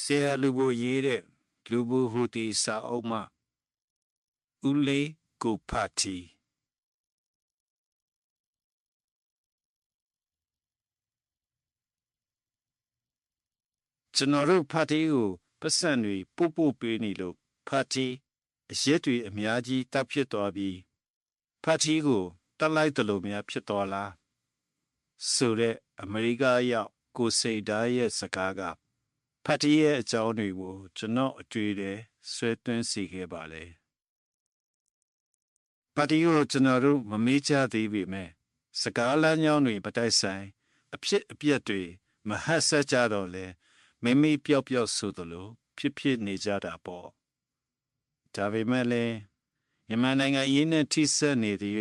ဆရာလူဘိုရေးတဲ့လူဘိုဟူတီစာအုပ်မှဦးလေးကိုဖတ်တီကျွန်တော်တို့ဖတ်တီကိုပတ်စံတွေပို့ပို့ပေးနေလို့ဖတ်တီအရက်တွေအများကြီးတပ်ဖြစ်သွားပြီးဖတ်တီကိုတက်လိုက်တယ်လို့များဖြစ်သွားလားဆိုတဲ့အမေရိကရောက်ကိုစိတ်ဓာတ်ရဲ့စကားက ဖတ်တီရဲ့အကြောင်းတွေကိုကျွန်တော်အတွေ့အဆွဲသွင်းစေခဲ့ပါလေဖတ်တီကိုကျွန်တော်တို့မမေ့ကြသေးပေမဲ့စကားလမ်းကြောင်းတွေပတိုက်ဆိုင်အဖြစ်အပျက်တွေမဟတ်ဆက်ကြတော့လဲမိမိပျောက်ပျောက်ဆိုသလိုဖြစ်ဖြစ်နေကြတာပေါ့ဒါပေမဲ့လည်းမြန်မာနိုင်ငံရင်းနဲ့ထိစပ်နေသည်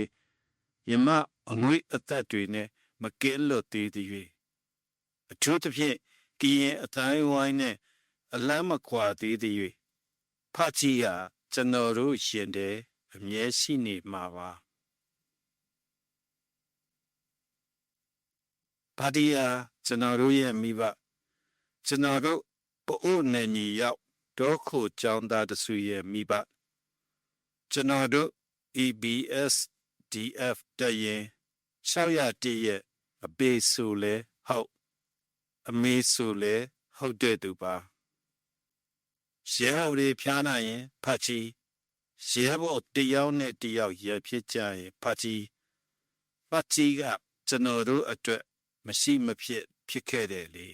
ယမအငွေအသက်တွေနဲ့မကင်းလွတ်သေးသည်အထူးသဖြင့် ကရင်အတိုင်းဝိုင်းနဲ့အလမ်းမခွာသေးသည်ဖတ်ချီဟာကျွန်တော်တို့ရှင်တဲ့အမြဲရှိနေမှာပါပါတီယာကျွန်တော်တို့ရဲ့မိဘကျွန်တော်တို့ပို့အိုနေညီရောက်ဒေါခုကျောင်းသားတစုရဲ့မိဘကျွန်တော်တို့ EBS DF တရင်600တရဲ့အပေဆိုလဲဟုတ် အမေဆိုလဲဟုတ်တဲ့သူပါရဲဟော်တွေဖျားနိုင်ရင်ဖတ်ချီရဲဘော်တယောက်နဲ့တယောက်ရဖြစ်ကြရင်ဖတ်ချီဖတ်ချီကကျွန်တော်တို့အတွက်မရှိမဖြစ်ဖြစ်ခဲ့တယ်လေ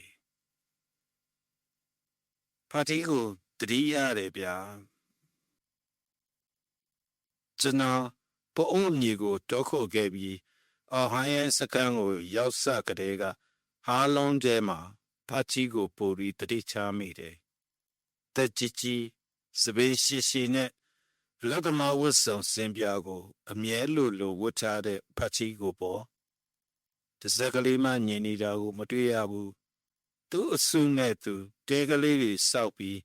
ဖတ်ချီကိုတတိရတယ်ဗျာကျွန်တော်ပိုအုံးမြေကိုတောခုတ်ခဲ့ပြီးအော်ဟိုင်းရဲ့စကန်ကိုရောက်စကတဲ့က ဟာလုံးကျဲမှာဖတ်ချီကိုပိုပြီးတတိချမိတယ်တက်ကြီးကြီးစပင်းရှိရှိနဲ့လက်ကမဝတ်ဆောင်စင်ပြာကို အမြဲလိုလိုဝတ်ထားတဲ့ဖတ်ချီကိုပေါ်တစက်ကလေးမှညင်နေတာကိုမတွေ့ရဘူးသူ့အဆုနဲ့သူတဲကလေးတွေစောက်ပြီး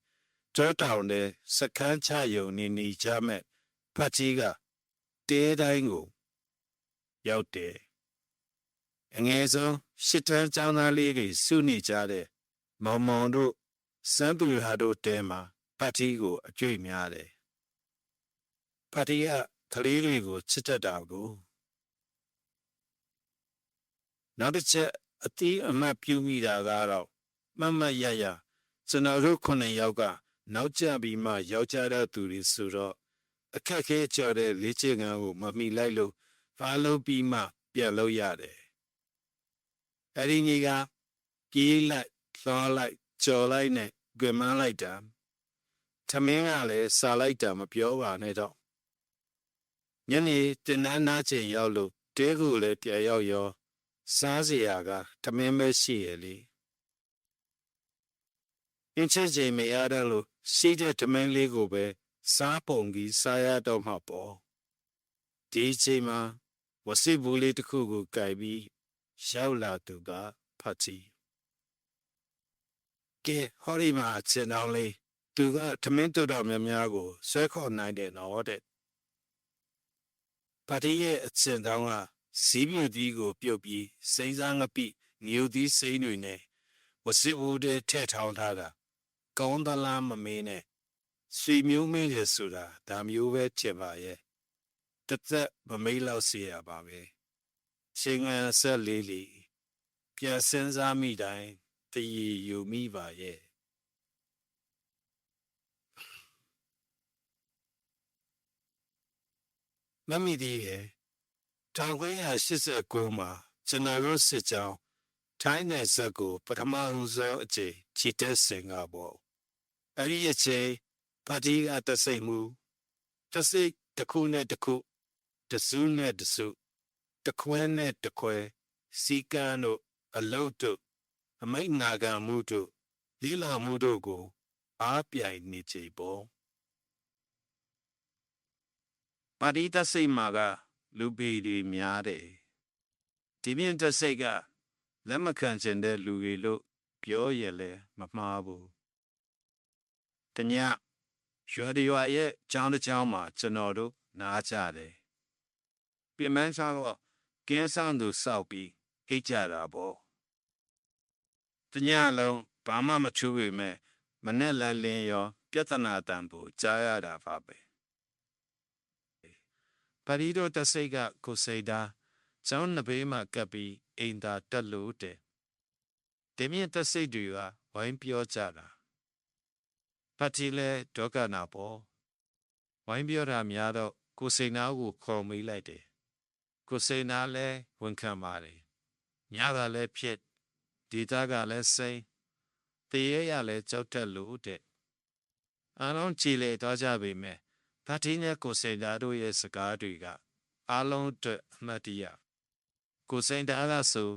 ကြောတောင်တဲ့စကန်းချယုံနေနေကြမဲ့ဖတ်ကြီးကတဲတိုင်းကို ရောက်တယ်အငယ်ဆုံး ရှစ်တန်းចောင်းသားလေးတွေစုနေကြတဲ့မောင်မောင်တို့စံသူဟာတို့တဲမှာဖတ်ကြီးကိုအကျွေးများတယ်ဖတ်ကြီးကကလေးတွေကိုချစ်တတ်တာကိုနောက်တစ်ချက်အတီးအမှတ်ပြုမိတာကတော့မမတ်ရရကျွန်တော်တို့ခုနှစ်ယောက်ကနောက်ကျပြီးမှယောက်ျားတဲ့သူတွေဆိုတော့အခက်ခဲကြော်တဲ့လေ့ကျင့်ခန်းကိုမမိလိုက်လို့ဖားလုံးပြီးမှပြန်လို့ရတယ်။ အဲဒီညီကပြေးလိုက်သွားလိုက်ကြော်လိုက်နဲ့ကြွမန်းလိုက်တာသမင်းကလည်းစားလိုက်တာမပြောပါနဲ့တော့ညနေတင်နန်းနာချိန်ရောက်လို့တဲကူလည်းပြန်ရောက်ရောစားစရာကသမင်းပဲရှိရလေအင်းချက်ချိန်မရတော့လို့ရှိတဲ့သမင်းလေးကိုပဲစားပုံကြီးစားရတော့မှာပေါ့ဒီချိန်မှာဝစီဘူးလေးတစ်ခုကိုကြိုက်ပြီး ရောက်လာသူကဖတ်ချီကဲဟောဒီမှာစင်တော်လေးသူကသမင်းတို့တော်များများကိုဆွဲခေါ်နိုင်တယ်နော်တဲ့ပါတီရဲ့အစင်တောင်းကစီးမြူတီကိုပြုတ်ပြီးစိမ့်စားငပိငြူသီးစိမ့်တွေနဲ့ဝစီဘူးတဲ့ထက်ထောင်းထားတာကောင်းသလားမမေးနဲ့ဆွေမျိုးမင်းရဆိုတာဒါမျိုးပဲချင်ပါရဲ့တသက်မမေးလောက်စီရပါပဲ ချိန်ငန်းဆက်လေးလီပြန်စင်းစားမိတိုင်းတည်ယူမိပါရဲ့မမီဒီရဲ့တောင်ခွေး189မှာကျွန်တော်တို့စစ်ကြောင်းထိုင်းနယ်စပ်ကိုပထမဆုံးအကြိမ်ချီတက်ဆင်ကပေါ့အဲ့ဒီအချိန်ပါတီကတစိတ်မှုတစိတ်တစ်ခုနဲ့တစ်ခုတစုနဲ့တစု တခွဲနဲ့တခွဲစီကံတို့အလုတ်တို့အမိတ်နာခံမှုတို့လီလာမှုတို့ကိုအားပြိုင်နေကြပေါ့ပါတီတစိတ်မှာကလူပေတွေများတယ်ဒီမြင့်တစိတ်ကလက်မခံချင်တဲ့လူတွေလို့ပြောရလဲမမှားဘူးတညရွာဒီရွာရဲ့ကျောင်းတစ်ကျောင်းမှာကျွန်တော်တို့နားကြတယ်ပြင်မန်းစားတော့ ကင်းဆောင်သူစောက်ပြီးအိတ်ကြတာပေါ့တညလုံးဘာမှမချူပေမဲ့မမနဲ့လည်းလင်းရော ပြဿနာတန်ဖို့ကြားရတာပါပဲပရိဒိုတဆိတ်ကကိုစိတ်သားကျောင်းနှစ်ဘေးမှာကပ်ပြီးအိမ်သာတက်လို့တဲ့ဒီမြင့်တဆိတ်တွေကဝိုင်းပြောကြတာဖတ်တီလဲဒေါကနာပေါ်ဝိုင်းပြောတာများတော့ကိုစိတ်နာကိုခေါ်မိလိုက်တယ် ကိုစိတ်နာလဲဝန်ခံပါတယ်ညကလည်းဖြစ်ဒီသားကလည်းစိမ့်တရေရလည်းကြောက်တက်လို့တဲ့အားလုံးကြည်လေတော့ကြပေမဲ့ဖတ်တီနဲ့ကိုစိတ်နာတို့ရဲ့စကားတွေကအားလုံးအတွက်အမှတ်တရကိုစိတ်နာကဆို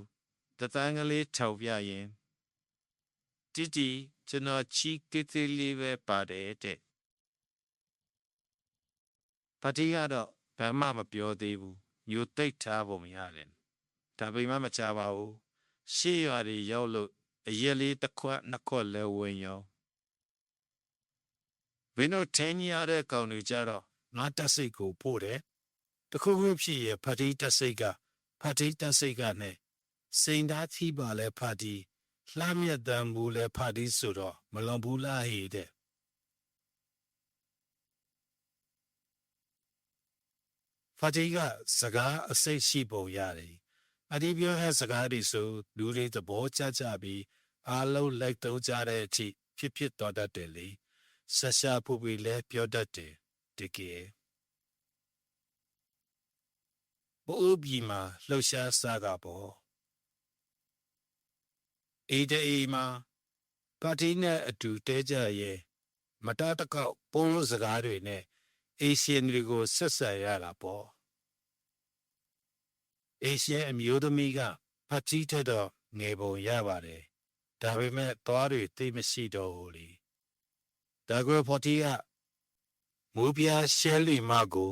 တသန်းကလေးထောက်ပြရင်တီတီကျွန်တော်ချီကစ်သေးလေးပဲပါတယ်တဲ့ဖတ်တီကတော့ဘာမှမပြောသေးဘူး ညိုတိတ်ထားပုံရတယ်ဒါပေမဲ့မချပါဘူးရှေ့ရွာတွေရောက်လို့အရက်လေးတစ်ခွက်နှစ်ခွက်လဲဝင်ရောဘင်းတို့ထင်းရတဲ့ကောင်တွေကြတော့ငါတက်စိတ်ကိုပို့တယ်တခုခုဖြစ်ရဖတ်တီတက်စိတ်ကဖတ်တီတက်စိတ်ကနဲ့စိန်သားချီပါလဲဖတ်တီလှမြတ်တမ်းဘူးလဲဖတ်တီဆိုတော့မလွန်ဘူးလားဟေတဲ့ ဖတ်တီကစကားအစိတ်ရှိပုံရတယ်အဒီပြောတဲ့စကားတွေဆိုလူတွေသဘောကျကြပြီးအားလုံးလိုက်သုံးကြတဲ့အထိဖြစ်ဖြစ်တော်တတ်တယ်လေဆက်ရှာပူပီလဲပြောတတ်တယ်တကယ်ဘိုးဘီမှာလှုပ်ရှားစားကပေါ်အေးတေးမှာပါတီနဲ့အတူတဲကြရဲ့မတတကောက်ပုံလို့စကားတွေနဲ့ အေရှန်တွေကိုဆက်ဆက်ရတာပေါ့အေရှန်အမျိုးသမီးကဖတ်တီထက်တော့ငယ်ပုံရပါတယ်ဒါပေမဲ့သွားတွေသိမရှိတော့ဘူးလေဒါကွယ်ဖော်တီကမူပြားရှဲလီမကို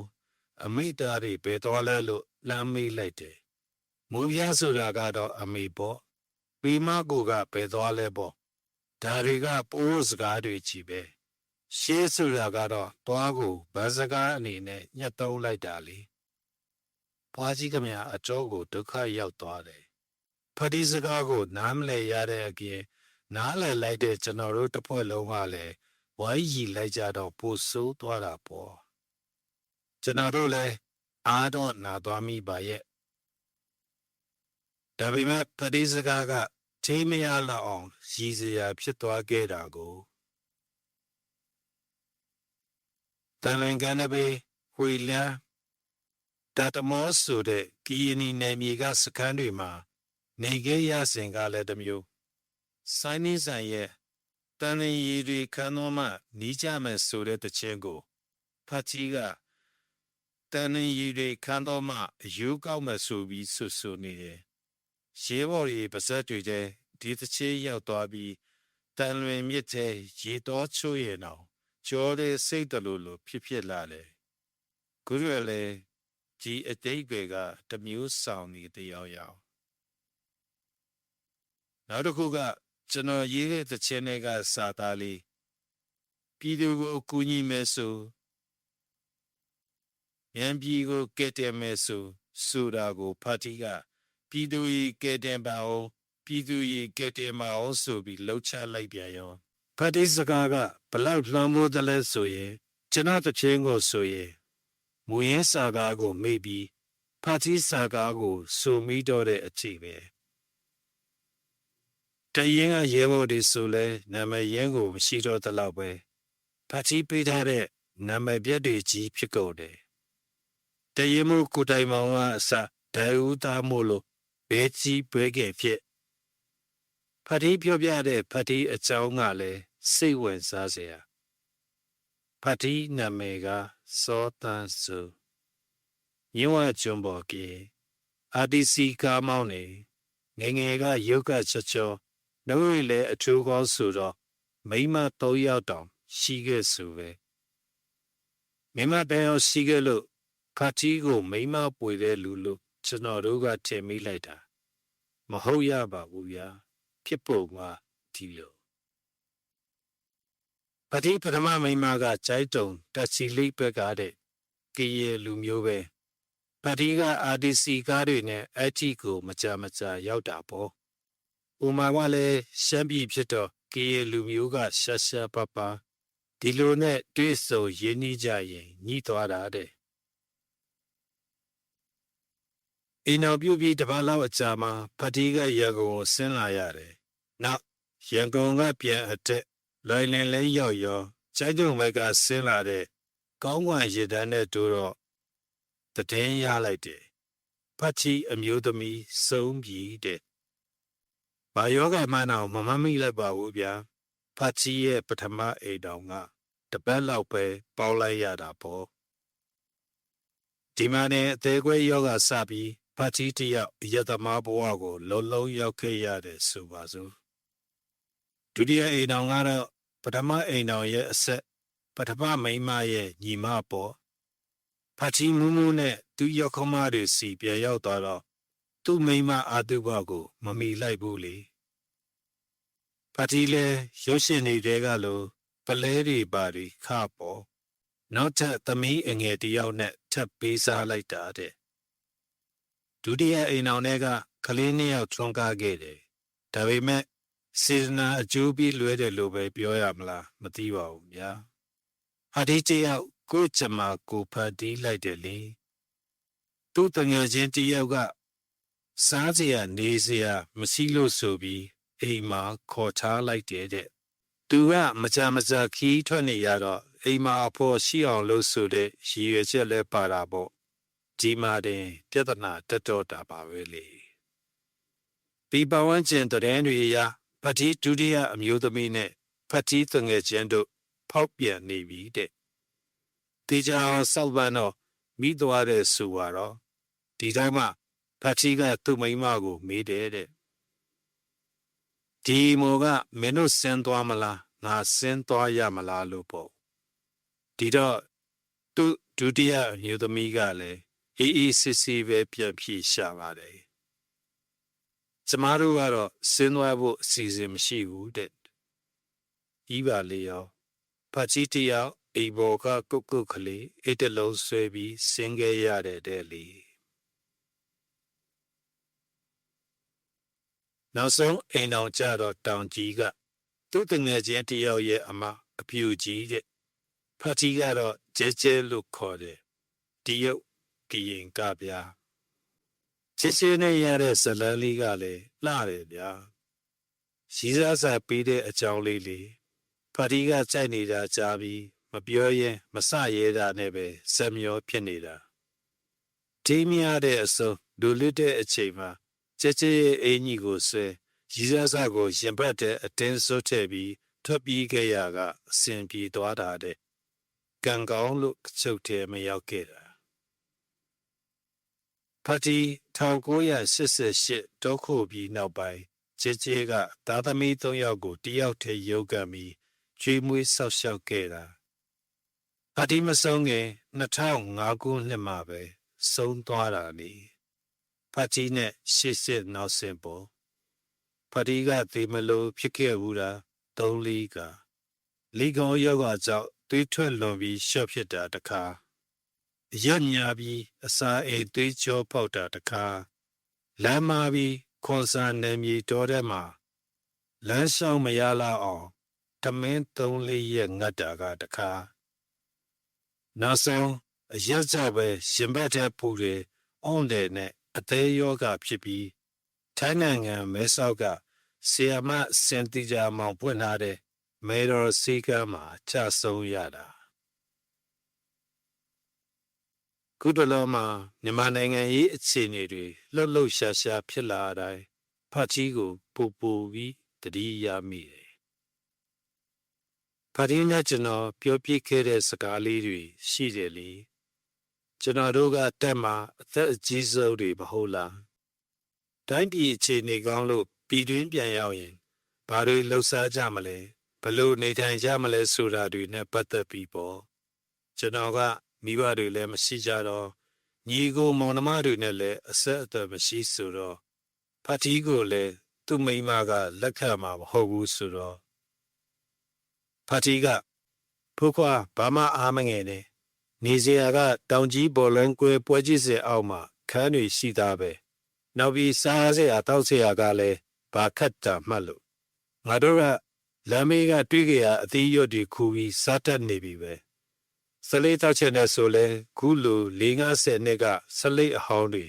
အမိသားတွေပဲသွားလဲလို့လမ်းမေးလိုက်တယ်မူပြားဆိုတာကတော့အမိပေါ့ပီမကိုကပဲသွားလဲပေါ့ဒါတွေကပိုးစကားတွေကြီးပဲ ရှေးဆိုတာကတော့တွားကိုဗစကားအနေနဲ့ညှက်သုံးလိုက်တာလေဘွားကြီးကမြအကျောကိုဒုက္ခရောက်သွားတယ်ဖဒီစကားကိုနားမလဲရတဲ့အပြင်နားလည်လိုက်တဲ့ကျွန်တော်တို့တစ်ဖွဲ့လုံးကလည်းဝိုင်းရီလိုက်ကြတော့ပိုဆိုးသွားတာပေါ့ကျွန်တော်တို့လည်းအားတော့နာသွားမိပါရဲ့ဒါပေမဲ့ဖဒီစကားကချိန်မရလောက်အောင်ရည်စရာဖြစ်သွားခဲ့တာကို တန်လင်ကန်နဘေဝီလန်တာတမောဆိုတဲ့ကီယနီနယ်မြေကစခန်းတွေမှာ နေခဲ့ရစဉ်ကလည်းတစ်မျိုးဆိုင်းနေဆိုင်ရဲ့တန်ရင်ရည်တွေခန်းတော်မှနီးကြမယ်ဆိုတဲ့တခြင်းကိုဖတ်ကြီးကတန်ရင်ရည်တွေခန်းတော်မှအယူကောက်မယ်ဆိုပြီးဆွဆွနေတယ်ရေဘော်ရီပါဇက်တွေတဲ့ဒီတခြင်းရောက်သွားပြီးတန်လွင်မြစ်တဲ့ရေတော်ချိုးရင်အောင် ကြောတဲ့စိတ်တလူလိုဖြစ်ဖြစ်လာတယ်ဂုရုလည်းဒီအတိတ်တွေကတမျိုးဆောင်နေတယောက်ယောက်နောက်တစ်ခုကကျွန်တော်ရေးတဲ့သချင်းတွေကစာသားလေးပြည်သူကိုအကူအညီမဲ့ဆိုရန်ပြည်ကိုကဲတယ်မဲ့ဆိုဆိုတာကိုဖတ်တီကပြည်သူကြီးကဲတယ်ပါအောင်ပြည်သူကြီးကဲတယ်မအောင်ဆိုပြီးလှုပ်ချလိုက်ပြန်ရော ဖတ်တီစကားကဘလောက်လွှမ်းမိုးတယ်လဲဆိုရင်ကျွန်တော်သချင်းကိုဆိုရင်မူရင်းစာကားကိုမေ့ပြီးဖတ်တီစာကားကိုဆိုမိတော့တဲ့အချိန်ပဲတရင်ကရဲဘော်တွေဆိုလဲနာမည်ရင်းကိုမရှိတော့တလောက်ပဲဖတ်တီပေးထားတဲ့နာမည်ပြက်တွေကြီးဖြစ်ကုန်တယ်တရင်မို့ကိုတိုင်မောင်ကအစဒဲဦးသားမို့လို့ဘဲကြီးပွဲခဲ့ဖြစ်ဖတ်တီပြောပြတဲ့ဖတ်တီအကြောင်းကလည်း စိတ်ဝင်စားစရာဖတ်တီနာမည်ကစောတန်းစုရင်းဝကျွန်းပေါ်ကေအာတီစီကားမောင်းနေငယ်ငယ်ကရုပ်ကချောချောနှုတ်ရည်လည်းအထူးကောင်းဆိုတော့မိမ၃ယောက်တောင်ရှိခဲ့ဆိုပဲမိမတန်ရောရှိခဲ့လို့ဖတ်တီကိုမိမပွေတဲ့လူလို့ကျွန်တော်တို့ကထင်မိလိုက်တာ မဟုတ်ရပါဘူးဗျာဖြစ်ပုံကဒီလိုပ တိပထမမိမကကြိုက်တုံတက်စီလိဘက်ကတဲ့ကီရလူမျိုးပဲပတိက RDC ကားတွေနဲ့အချီကိုမကြမကြရောက်တာပေါ့ဥမာကလည်းရှမ်းပြည်ဖြစ်တော့ကရေလူမျိုးကရှာရှာပပဒီလိုနဲ့တွေ့ဆုံရင်းနှီးကြရင်ညှိသွားတာတဲ့အိမ်တော်ပြုတ်ပြီးတပတ်လောက်အကြာမှာဖတီးကရန်ကုန်ကိုဆင်းလာရတယ်။နောက်ရန်ကုန်ကပြန်အတက် လွိုင်လင်လဲရောက်ရောကျိုင်းတုံဘက်ကဆင်းလာတဲ့ကောင်းကွာရည်တန်းနဲ့တို့တော့တည်င်းရလိုက်တယ်။ဖတ်ချီအမျိုးသမီးစုံပြီတဲ့။ဘာယောဂမှန်းတော့မမမိလိုက်ပါဘူးဗျာ။ဖတ်ချီရဲ့ပထမအိမ်တော်ကတပတ်လောက်ပဲပေါက်လိုက်ရတာပေါ့။ဒီမှာနဲ့အသေးခွဲယောဂစပြီးဖတ်ချီတယောက်အယတမဘဝကို လုံးလုံးရောက်ခဲ့ရတယ်ဆိုပါစို့ဒုတိယအိမ်တော်ကတော့ ပထမအိမ်တော်ရဲ့အဆက်ပထမမိန်းမရဲ့ညီမပေါ့ဖတ်ချီမူးမူးနဲ့သူရောက်ခမတွေစီပြန်ရောက်သွားတော့သူ့မိန်းမအာတုဘကို မမီလိုက်ဘူးလေဖတ်ချီလဲရုပ်ရှင်တွေက လို့ပလဲတွေပါတွေခပေါ့နောက်ထပ်သမီးအငယ်တယောက်နဲ့ထပ်ပေးစားလိုက်တာတဲ့ဒုတိယအိမ်အောင်ထဲကကလေးနှစ်ယောက်ထွန်းကားခဲ့တယ်။ဒါပေမဲ့ စေတနာအကျိုးပြီးလွဲတယ်လို့ပဲပြောရမလားမသိပါဘူးဗျာ။ဟာဒီတယောက်ကိုချမကိုဖတ်တီးလိုက်တယ်လေ။သူ့တငယ်ချင်းတယောက်ကစားစရာနေစရာမရှိလို့ဆိုပြီးအိမ်မှာခေါ်ထားလိုက်တယ်တဲ့။သူကမကြမကြခီးထွက်နေရတော့အိမ်မှာအဖို့ရှိအောင်လို့ဆိုတဲ့ရည်ရွယ်ချက်လဲပါတာပေါ့။ဒီမှာတင်ပြဿနာတက်တော့တာပါပဲလေဒီပဝန်းကျင်တဲ့တွေအရ ပတိဒုတိယအမျိုးသမီးနဲ့ဖတိသငယ်ချင်းတို့ဖောက်ပြန်နေပြီတဲ့တေချာဆောက်ပန်းတော့မိသွားတဲ့ဆိုတော့ဒီတိုင်းမှဖတိကသူ့မိန်းမကို မေးတယ်တဲ့ဒီမောကမင်းတို့ဆင်းသွားမလားငါဆင်းသွားရမလားလို့ပေါ့ဒီတော့သူဒုတိယအမျိုးသမီးကလည်းအေးအေးစစ်စစ်ပဲပြန်ဖြေရှာပါတယ် ကျမတို့ကတော့ဆင်းသွားဖို့အစီအစဉ်မရှိဘူးတဲ့ဤပါလေရောဖတ်ကြီးတယောက်အိမ်ဘော်ကကုတ်ကုတ်ကလေးအိတ်တလုံးဆွဲပြီးဆင်းခဲ့ရတဲ့တဲ့လေနောက်ဆုံးအိမ်တော်ကြတော့တောင်ကြီးကသူ့တငယ်ချင်းတယောက်ရဲ့အမအပြူကြီးတဲ့ဖတ်ကြီးကတော့ကျဲကျဲလို့ခေါ်တယ်ဒီရုပ်ကရင်ကဗျာ ချစ်ချင်းနဲ့ရတဲ့ဇလန်းလေးကလည်းလှတယ်ဗျာရီးစားစားပေးတဲ့အကြောင်းလေးလေးဖာတီကကြိုက်နေတာကြားပြီးမပြောရင်မဆရဲတာနဲ့ပဲစက်မျောဖြစ်နေတာဒီမြရတဲ့အစုံလူလစ်တဲ့အချိန်မှာကြဲကြဲရဲ့အင်ကြီးကိုဆွဲရီးစားစားကိုရင်ပတ်တဲ့အတင်းစွတ်ထည့်ပြီးထွက်ပြေးခဲ့ရကအစဉ်ပြေသွားတာတဲ့ကံကောင်းလို့ချုပ်တယ်မရောက်ခဲ့တာ ဖတီ1988တောခုပြီးနောက်ပိုင်းဂျေဂျေကသားသမီး၃ယောက်ကိုတယောက်တည်းရုပ်ကံပြီးကျွေးမွေးဆောက်ရှောက်ခဲ့တာဖတီမဆုံးခင်2005ခုနှစ်မှာပဲဆုံးသွားတာလေဖတီနဲ့ရှစ်စစ်နောက်ဆင်ပေါ်ဖတီကသေမလို့ဖြစ်ခဲ့ဘူးတာ၃လီကလီကောင်ယောဂကြောင့်သွေးထွက်လွန်ပြီးရှော့ဖြစ်တာတခါ ရညာပြီးအစာအိမ်သွေးကြောပေါက်တာတခါလမ်းမာပြီးခွန်စာနယ်မြေတော်တဲ့မှာလမ်းဆောင်မရလောက်အောင်တမင်းသုံးလေးရက်ငတ်တာကတခါနောက်ဆုံးအရက်ကြပဲရှင်ဘက်တဲ့ပူတွေအုံးတယ်နဲ့အသေးယောဂဖြစ်ပြီးထိုင်းနိုင်ငံမဲဆောက်ကဆီယမစင်တီဂျာမောင်ပွင့်လာတဲ့မေတော်စီကမ်းမှာချဆုံးရတာ ခုတလောမှာမြန်မာနိုင်ငံရေးအခြေအနေတွေလှုပ်လှုပ်ရှားရှားဖြစ်လာတိုင်းဖတ်ကြီးကိုပူပူပြီးတတိယမိတယ်။ဖတ်ရင်းကကျွန်တော်ပြောပြခဲ့တဲ့စကားလေးတွေရှိတယ်လေ။ကျွန်တော်တို့ကတက်မှာအသက်အကြီးဆုံးတွေမဟုတ်လား။တိုင်းပြည်အခြေအနေကောင်းလို့ပြည်တွင်းပြန်ရောက်ရင်ဘာတွေလှုပ်ရှားကြမလဲဘလို့နေထိုင်ကြမလဲဆိုတာတွေနဲ့ပတ်သက်ပြီးပေါ့ကျွန်တော်က မိဘတွေလည်းမရှိကြတော့ညီကိုမောင်နှမတွေနဲ့လည်းအဆက်အသွယ်မရှိဆိုတော့ဖတ်တီးကိုလည်းသူ့မိန်းမကလက်ခံမှာမဟုတ်ဘူးဆိုတော့ဖတ်တီးကဖိုးခွာဘာမှအားမငယ်နဲ့နေစရာကတောင်ကြီးဘော်လန်းကွဲပွဲကြီးစင်အောက်မှာခန်းတွေရှိသားပဲနောက်ပြီးစားစရာတောက်စရာကလည်းဘာခတ်တာမှတ်လို့ငါတို့ကလမ်းမေးကတွေ့ကြရအသေးရွတ်တွေခူပြီးစားတတ်နေပြီပဲ ဆလိတ်တောက်ချက်နဲ့ဆိုလဲခုလို၄50နှစ်ကဆလိတ်အဟောင်းတွေ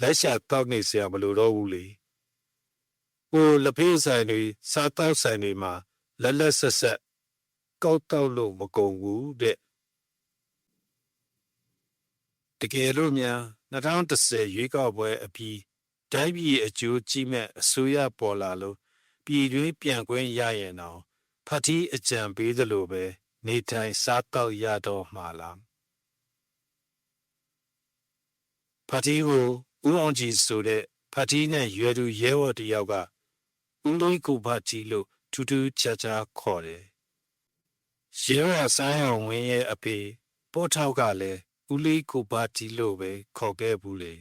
လက်ရှာတောက်နေစရာမလိုတော့ဘူးလေကိုလဖေးဆိုင်တွေစားတောက်ဆိုင်တွေမှာလက်လက်ဆက်ဆက်ကောက်တောက်လို့မကုန်ဘူးတဲ့တကယ်လို့များ2010ရွေးကောက်ပွဲအပြီးတိုင်းပြည်အကျိုးကြီးမဲ့အစိုးရပေါ်လာလို့ပြည်တွင်းပြန်ကွင်းရရင်တော့ဖတ်တီအကြံပေးသလိုပဲ နေထိုင်စားတောက်ရတော့မှာလားဖတ်တီးကိုဦးအောင်ကြည်ဆိုတဲ့ဖတ်တီးနဲ့ရွယ်သူရဲဝတ်တယောက်ကဦးလုံးကိုဖတ်တီးလို့ထူးထူးခြားခြားခေါ်တယ်ရဲရဆိုင်အောင်ဝင်းရဲ့အဖေပို့ထောက်ကလည်းဦးလေးကိုဖတ်တီးလို့ပဲခေါ်ခဲ့ဘူးလေ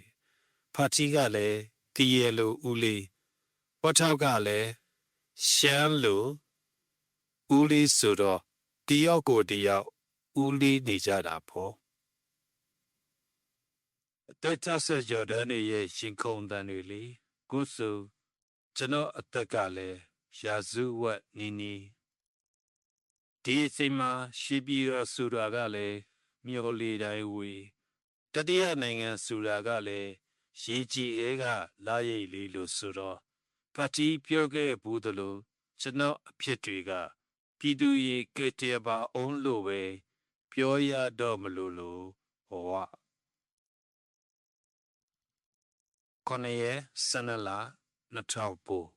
ဖတ်တီးကလည်းတည်ရလို့ဦးလေးပို့ထောက်ကလည်းရှမ်းလို့ဦးလေးဆိုတော့ တယောက်ကိုတယောက်ဦးလေးနေကြတာပေါ့အသက်ချဆက်ဂျော်ဒန်ရဲ့ရှင်ခုန်တန်တွေလေခုဆိုကျွန်တော်အသက်ကလည်းရာဇဝတ်နီနီဒီအချိန်မှာရှိပြီးရဆိုတာကလည်းမြော်လေတိုင်းဝေတတိယနိုင်ငံဆိုတာကလည်းရေကြီးအဲကလာရိတ်လေးလို့ဆိုတော့ပါတီပြောခဲ့ဘူးသလိုကျွန်တော်အဖြစ်တွေက ပြည်သူရေကဲတပါအောင်လို့ပဲပြောရတော့မလို့လို့ဟောခொနရဲ့ဆနလာ2000ပို